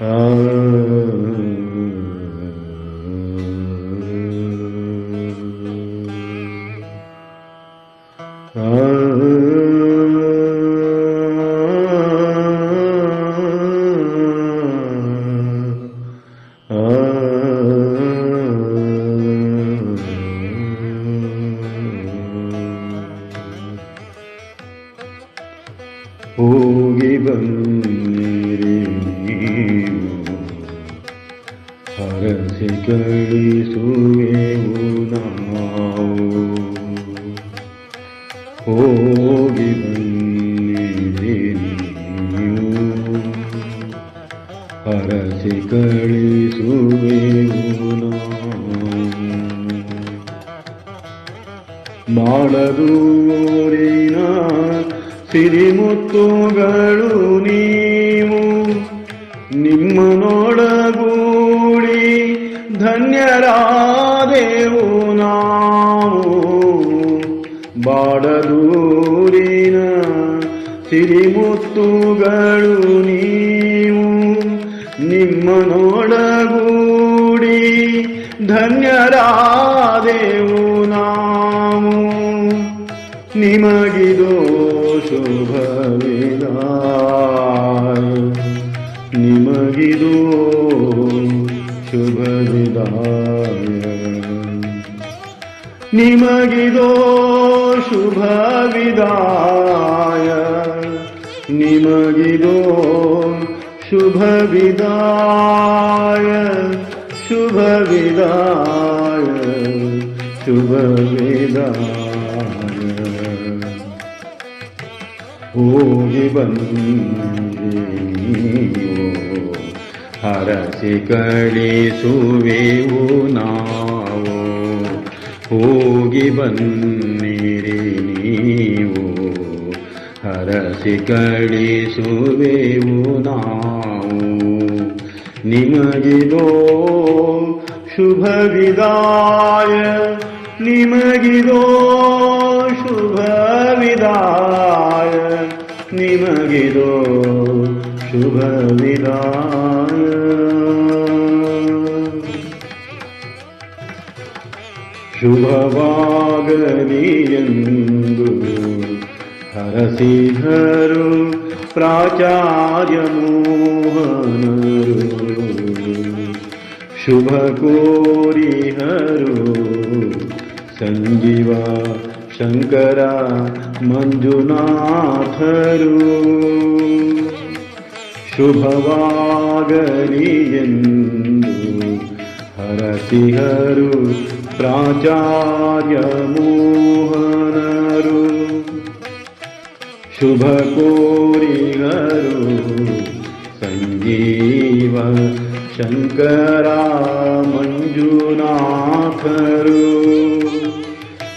嗯 ಹರಸಿ ಕಳಿಸುವೆವು ನಾವು ಹೋಗಿ ನೀವು ಹರಸಿ ಕಳಿಸುವೆವು ನಾವು ಬಾಳದೂರಿನ ಸಿರಿಮುತ್ತುಗಳು ನೀವು ನಿಮ್ಮ ನೋಡಗೂಡಿ ಧನ್ಯರಾದೆವು ನಾವು ಬಾಡದೂರಿನ ಸಿರಿಮುತ್ತುಗಳು ನೀವು ನಿಮ್ಮ ನೋಡಗೂಡಿ ಧನ್ಯರಾದೆವು ನಾವು. ನಿಮಗಿದೋ ಶುಭವಿದ निमगि दो शुभविदाय निमगि दो शुभविदाय शुभविदाय शुभ विदा ಹರಸಿ ಕಳಿಸುವೆವು ನಾವು. ಹೋಗಿ ಬನ್ನಿರಿ ನೀವು. ಹರಸಿ ಕಳಿಸುವೆವು ನಾವು. ನಿಮಗಿದೋ ಶುಭವಿದಾಯ. ನಿಮಗಿದೋ ಶುಭವಿದಾಯ. ನಿಮಗಿದೋ ಶುಭವಿದಾಯ ಶುಭವಾಗಲಿ ಎಂದು ಹರಸಿದರು ಪ್ರಾಚಾರ್ಯ ಮೋಹನರು. ಶುಭ ಕೋರಿಹರು ಸಂಜೀವ शङ्करा मञ्जुनाथरु। शुभवागलियन् हरसिहरु प्राचार्यमोहनरु। शुभकोरिहरु सञ्जीव शङ्करा मञ्जुनाथरु।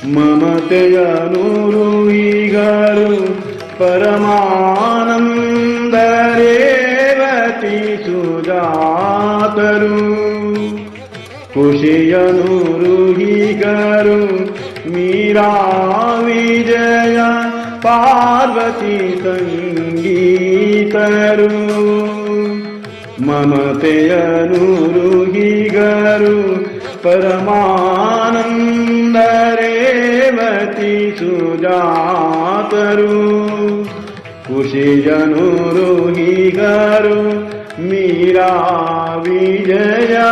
ममतनुरुहि गरु परमानन्दरेवति सुजातरु कुशयनुरुहि गरु मीरा विजया पार्वती तीतरु ममतयनुरुहि गरु परमानन्दरेवती सुजातरु। मीरा विजया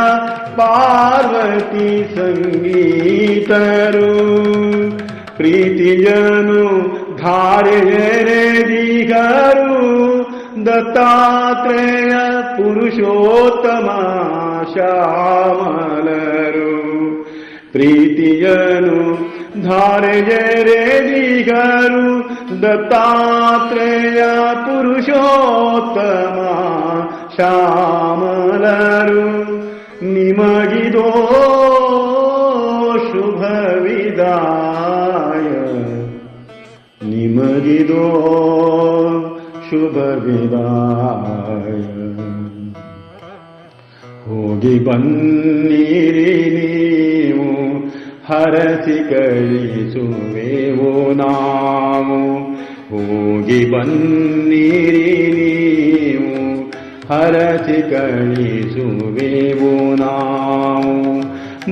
पार्वती सङ्गीतरु प्रीतिजनु धार दिगरु दत्तात्रेय पुरुषोत्तमा ಮೀರಾ ವಿಜಯ ಪಾರ್ವತಿ ಸಂಗೀತರು ಪ್ರೀತಿಯನು ಧಾರೆಯರೆದಿಗರು ದತ್ತಾತ್ರೇಯ ಪುರುಷೋತ್ತಮ ಶ್ಯಾಮಲರು ಪ್ರೀತಿಯನು ಧಾರೆಯರೆದಿಗರು ದತ್ತಾತ್ರೇಯ ಪುರುಷೋತ್ತಮ ಶ್ಯಾಮಲರು ನಿಮಗಿದೋ ಶುಭವಿದಾಯ ನಿಮಗಿದೋ ಶುಭವಿದಾಯ ಹೋಗಿ ಬನ್ನಿರಿ ನೀವು, ಹರಸಿ ಕಳಿಸುವೆವು ನಾವು. ಹೋಗಿ ಬನ್ನಿರಿ ನೀವು, ಹರಸಿ ಕಳಿಸುವೆವು ನಾವು.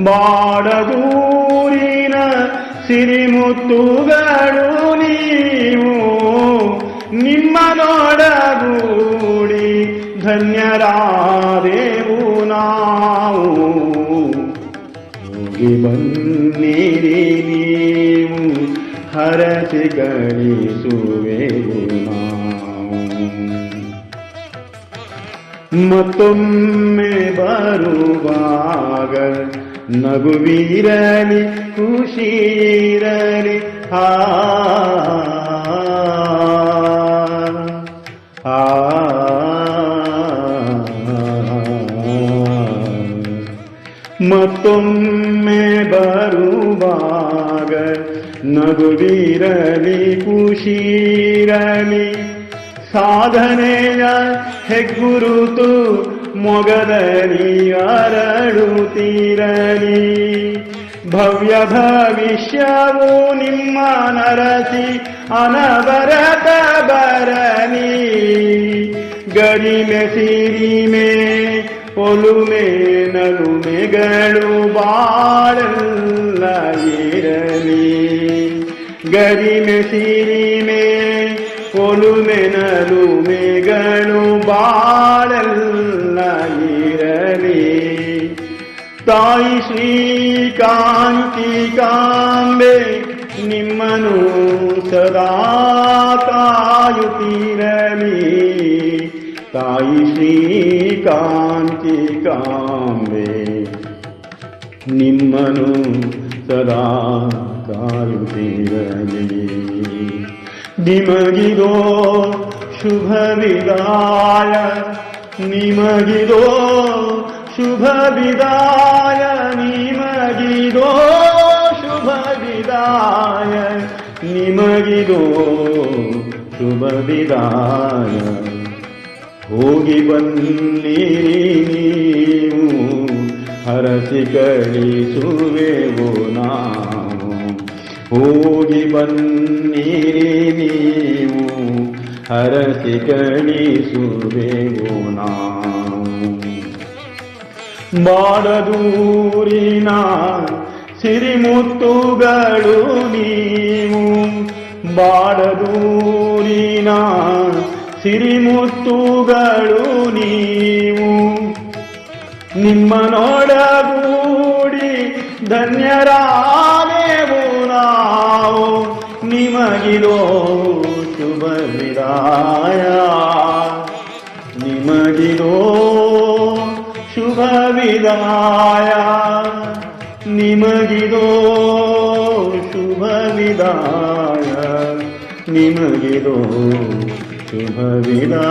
ಬಾಡದೂರಿನ ಸಿರಿಮುತ್ತುಗಳು ನೀವು, ನಿಮ್ಮ ನೋಡಗೂಡಿ ಧನ್ಯರಾದೆವು ಹೋಗಿ ಬಂದಿರಿ ನೀವು ಹರಸಿ ಕಳಿಸುವೆವು ಮತ್ತೊಮ್ಮೆ ಬರುವಾಗ ನಗುವಿರಲಿ ಖುಷಿರಲಿ ಆ ಆ. ಮತ್ತೊಮ್ಮೆ ಬರುವಾಗ ನಗುವಿರಲಿ ಖುಷಿರಲಿ ಸಾಧನೆಯ ಹೆಗ್ಗುರುತು ಮೊಗದಲ್ಲಿ ಅರಳುತ್ತಿರಲಿ ಭವ್ಯ ಭವಿಷ್ಯವು ನಿಮ್ಮ ನರಸಿ ಅನವರತ ಬರಲಿ. ಗರಿಮೆ ಸಿರಿಮೆ ಒಲುಮೆ ನಲುಮೆಗಳು ಬಾಳಲ್ಲ ಇರಲಿ ಗರಿಮೆ ಸಿರಿಮೆ ಒಲುಮೆ ನಲುಮೆಗಳು ಬಾಳಲ್ಲ ಇರಲಿ ತಾಯಿ ಶ್ರೀಕಾಂತಿ ಕಾಂಬೆ ನಿಮ್ಮನು ಸದಾ ಕಾಯುತ್ತಿರಲಿ. ताई श्री कान्ति काङ्गे सदा कारुते निमगिरो शुभविदाय। निमगिरो शुभविदाय। निमगिरो शुभविदाय। निमगिरो शुभविदाय। ಹೋಗಿ ಬನ್ನಿರಿ ನೀವು, ಹರಸಿ ಕಳಿಸುವೆವು ನಾವು. ಹೋಗಿ ಬನ್ನಿರಿ ನೀವು, ಹರಸಿ ಕಳಿಸುವೆವು ನಾವು. ಬಾಡದೂರಿನ ಸಿರಿಮುತ್ತುಗಳು ನೀವು, ಬಾಡದೂರಿನ ಸಿರಿಮುತ್ತುಗಳು ನೀವು. ನಿಮ್ಮ ನೋಡಗೂಡಿ ಧನ್ಯರಾದೆವು ನಾವು. ನಿಮಗಿರೋ ಶುಭ ವಿದಾಯ ನಿಮಗಿದೋ ಶುಭ ವಿದಾಯ ನಿಮಗಿರೋ ಶುಭ ವಿದಾಯ ನಿಮಗಿದೋ शुभविना